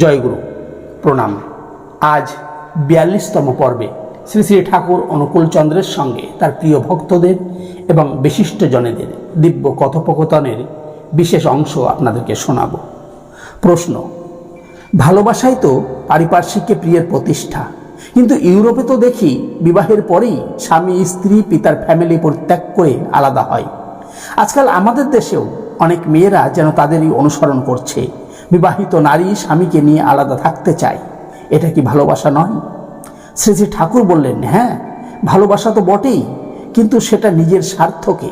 জয়গুরু, প্রণাম। আজ বিয়াল্লিশতম পর্বে শ্রী শ্রী ঠাকুর অনুকূল চন্দ্রের সঙ্গে তার প্রিয় ভক্তদের এবং বিশিষ্টজনেদের দিব্য কথোপকথনের বিশেষ অংশ আপনাদেরকে শোনাব। প্রশ্ন, ভালোবাসাই তো পারিপার্শ্বিককে প্রিয়ের প্রতিষ্ঠা, কিন্তু ইউরোপে তো দেখি বিবাহের পরেই স্বামী, স্ত্রী, পিতার ফ্যামিলি পরিত্যাগ করে আলাদা হয়। আজকাল আমাদের দেশেও অনেক মেয়েরা যেন তাদেরই অনুসরণ করছে। বিবাহিত নারী স্বামীকে নিয়ে আলাদা থাকতে চায়। এটা কি ভালোবাসা নয়? শ্রী শ্রী ঠাকুর বললেন হ্যাঁ ভালোবাসা তো বটেই, কিন্তু সেটা নিজের স্বার্থকে,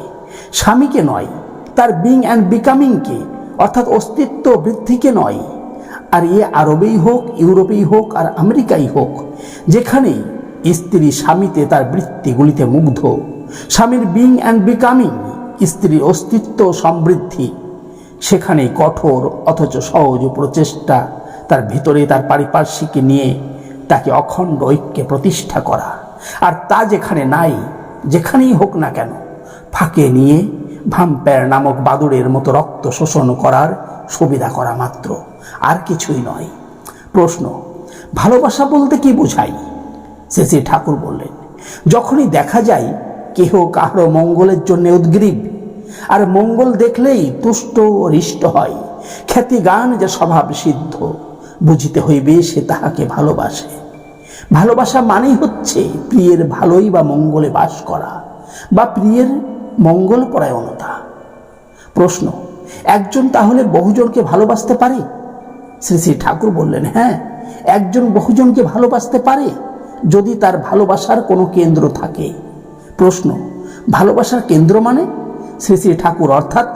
স্বামীকে নয়, তার বিং অ্যান্ড বিকামিংকে অর্থাৎ অস্তিত্ব বৃদ্ধিকে নয়। আর এ আরবেই হোক, ইউরোপেই হোক, আর আমেরিকাই হোক যেখানে স্ত্রী স্বামীতে তার বৃত্তিগুলিতে মুগ্ধ, স্বামীর বিং অ্যান্ড বিকামিং স্ত্রীর অস্তিত্ব সমৃদ্ধি সেখানে কঠোর অথচ সহজ প্রচেষ্টা। তার ভিতরে তার পারিপার্শ্বিককে নিয়ে তাকে অখণ্ড ঐক্যে প্রতিষ্ঠা করা। আর তা যেখানে নাই, যেখানেই হোক না কেন, ফাঁকে নিয়ে ভাম্পায়ার নামক বাদুড়ের মতো রক্ত শোষণ করার সুবিধা করা মাত্র। আর কিছুই নয়। প্রশ্ন, ভালোবাসা বলতে কি বোঝাই? শেষে ঠাকুর বললেন, যখনই দেখা যায় কেহ কাহারও মঙ্গলের জন্য উদ্গ্রীব আর মঙ্গল দেখলেই তুষ্ট হৃষ্ট হয়। খ্যাতি গান যে স্বভাব সিদ্ধ, বুঝিতে হইবে সে তাহাকে ভালোবাসে। ভালোবাসা মানেই হচ্ছে প্রিয়ের ভালোই বা মঙ্গলে বাস করা, বা প্রিয়ের মঙ্গল পরায়ণতা। প্রশ্ন, একজন তাহলে বহুজনকে ভালোবাসতে পারে? শ্রী শ্রী ঠাকুর বললেন হ্যাঁ একজন বহুজনকে ভালোবাসতে পারে যদি তার ভালোবাসার কোনো কেন্দ্র থাকে। প্রশ্ন, ভালোবাসার কেন্দ্র মানে? শ্রী শ্রী ঠাকুর অর্থাৎ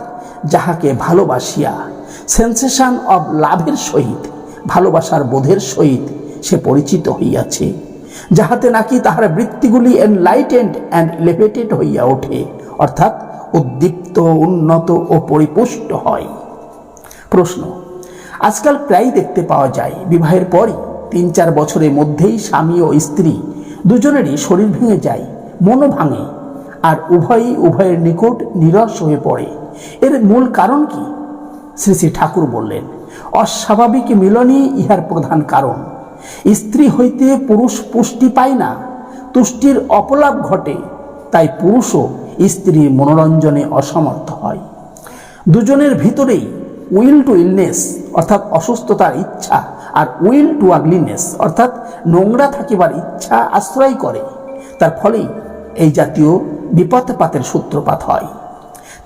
যাহাকে ভালোবাসিয়া সেন্সেশন অব লাভের সহিত, ভালোবাসার বোধের সহিত সে পরিচিত হইয়াছে, যাহাতে নাকি তাহার বৃত্তিগুলি এনলাইটেন্ড অ্যান্ড লেভেটেড হইয়া ওঠে, অর্থাৎ উদ্দীপ্ত, উন্নত ও পরিপুষ্ট হয়। প্রশ্ন, আজকাল প্রায় দেখতে পাওয়া যায়, বিবাহের পরই তিন চার বছরের মধ্যেই স্বামী ও স্ত্রী দুজনেরই শরীর ভেঙে যায়, মনও ভাঙে আর উভয়ই উভয়ের নিকট নিরস হয়ে পড়ে। এর মূল কারণ কি? শ্রী শ্রী ঠাকুর বললেন, অস্বাভাবিক মিলনই ইহার প্রধান কারণ। স্ত্রী হইতে পুরুষ পুষ্টি পায় না, তুষ্টির অপলাপ ঘটে, তাই পুরুষও স্ত্রীর মনোরঞ্জনে অসমর্থ হয়। দুজনের ভিতরেই উইল টু ইলনেস, অর্থাৎ অসুস্থতার ইচ্ছা, আর উইল টু আগলিনেস, অর্থাৎ নোংরা থাকিবার ইচ্ছা আশ্রয় করে। তার ফলেই এই জাতীয় বিপদপাতের সূত্রপাত হয়।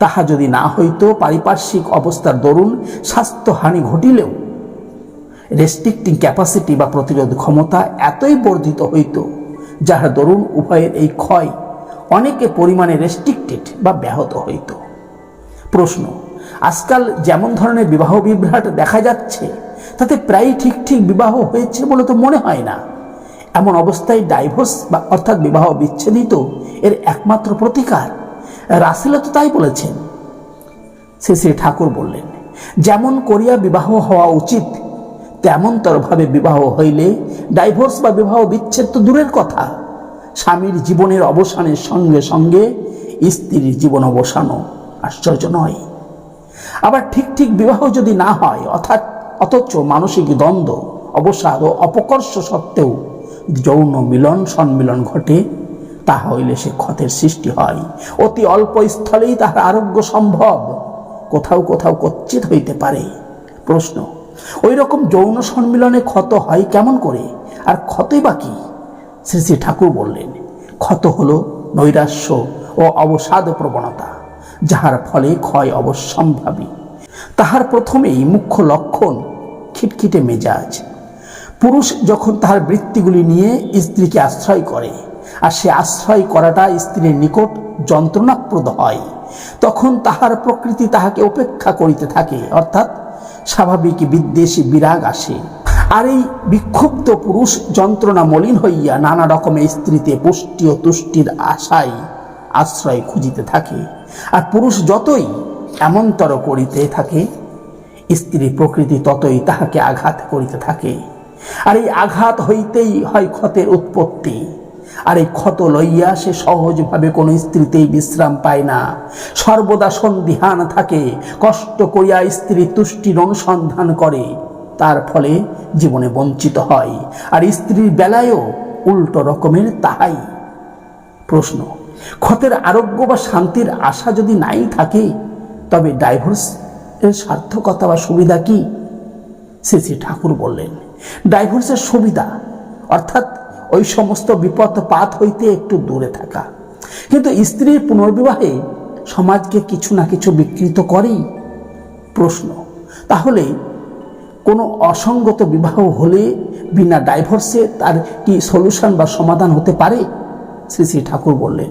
তাহা যদি না হইত পারিপার্শ্বিক অবস্থার দরুন স্বাস্থ্যহানি ঘটিলেও রেস্ট্রিক্টিং ক্যাপাসিটি বা প্রতিরোধ ক্ষমতা এতই বর্ধিত হইত যাহার দরুন উভয়ের এই ক্ষয় অনেকে পরিমাণে রেস্ট্রিক্টেড বা ব্যাহত হইত। প্রশ্ন, আজকাল যেমন ধরনের বিবাহ বিভ্রাট দেখা যাচ্ছে, তাতে প্রায় ঠিক ঠিক বিবাহ হয়েছে বলে তো মনে হয় না। এমন অবস্থায় ডাইভোর্স বা অর্থাৎ বিবাহ বিচ্ছেদই তো এর একমাত্র প্রতিকার। রাসেলও তো তাই বলেছেন। শ্রী শ্রী ঠাকুর বললেন, যেমন করিয়া বিবাহ হওয়া উচিত তেমনতরভাবে বিবাহ হইলে ডাইভোর্স বা বিবাহ বিচ্ছেদ তো দূরের কথা। স্বামীর জীবনের অবসানের সঙ্গে সঙ্গে স্ত্রীর জীবন অবসানও আশ্চর্য নয়। আবার ঠিক ঠিক বিবাহ যদি না হয়, অর্থাৎ অথচ মানসিক দ্বন্দ্ব, অবসাদ ও অপকর্ষ সত্ত্বেও যৌন মিলন সম্মিলন ঘটে তাহা হইলে সে ক্ষতের সৃষ্টি হয়। অতি অল্প স্থলেই তাহার আরোগ্য সম্ভব। কোথাও কোথাও কচ্ছিত হইতে পারে। প্রশ্ন ওই রকম যৌন সম্মিলনে ক্ষত হয় কেমন করে? আর ক্ষতই বা কি? শ্রী শ্রী ঠাকুর বললেন, ক্ষত হলো নৈরাশ্য ও অবসাদ প্রবণতা যাহার ফলে ক্ষয় অবশ্যম্ভাবী। তাহার প্রথমেই মুখ্য লক্ষণ, খিটখিটে মেজাজ। পুরুষ যখন তাহার বৃত্তিগুলি নিয়ে স্ত্রীকে আশ্রয় করে, আর সে আশ্রয় করাটা স্ত্রীর নিকট যন্ত্রণাপ্রদ হয়, তখন তাহার প্রকৃতি তাহাকে উপেক্ষা করিতে থাকে, অর্থাৎ স্বাভাবিক বিদ্বেষী বিরাগ আসে। আর এই বিক্ষুব্ধ পুরুষ যন্ত্রণা মলিন হইয়া নানা রকমের স্ত্রীতে পুষ্টি ও তুষ্টির আশায় আশ্রয় খুঁজিতে থাকে, আর পুরুষ যতই এমনতর করিতে থাকে স্ত্রী প্রকৃতি ততই তাহাকে আঘাত করিতে থাকে। আর এই আঘাত হইতেই হয় ক্ষতের উৎপত্তি। আর এই ক্ষত লইয়া সে সহজভাবে কোনো স্ত্রীতেই বিশ্রাম পায় না। সর্বদা সন্দিহান থাকে, কষ্ট করিয়া স্ত্রী তুষ্টির অনুসন্ধান করে। তার ফলে জীবনে বঞ্চিত হয়। আর স্ত্রীর বেলায়ও উল্টো রকমের তাহাই। প্রশ্ন, ক্ষতের আরোগ্য বা শান্তির আশা যদি নাই থাকে, তবে ডাইভোর্স এর সার্থকতা বা সুবিধা কি? শ্রী শ্রী ঠাকুর বললেন। ডাইভোর্সের সুবিধা, অর্থাৎ ওই সমস্ত বিপদ পাত হইতে একটু দূরে থাকা। কিন্তু স্ত্রীর পুনর্বিবাহে সমাজকে কিছু না কিছু বিকৃত করেই প্রশ্ন। তাহলে কোনো অসঙ্গত বিবাহ হলে বিনা ডাইভোর্সে তার কি সলিউশন বা সমাধান হতে পারে? শ্রী শ্রী ঠাকুর বললেন।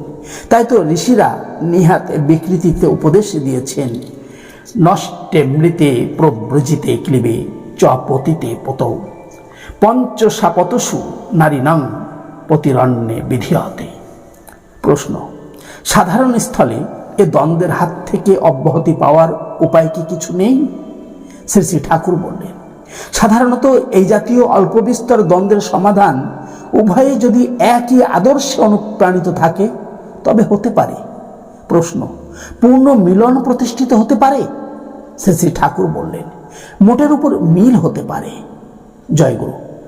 তাই তো ঋষিরা নিহাত বিকৃতিতে উপদেশ দিয়েছেন নষ্টে মৃতে প্রব্রজিতে ক্লিবে, চ পতিতে পতৌ। পঞ্চসাপতসু নারী নং প্রতিরণ্যে বিধিয়তে। প্রশ্ন, সাধারণ স্থলে এ দ্বন্দ্বের হাত থেকে অব্যাহতি পাওয়ার উপায় কি কিছু নেই? শ্রী শ্রী ঠাকুর বললেন, সাধারণত এই জাতীয় অল্প বিস্তর দ্বন্দ্বের সমাধান উভয়ে যদি একই আদর্শে অনুপ্রাণিত থাকে, তবে হতে পারে। প্রশ্ন, পূর্ণ মিলন প্রতিষ্ঠিত হতে পারে? শ্রী শ্রী ঠাকুর বললেন, মোটের উপর মিল হতে পারে। জয়গুরু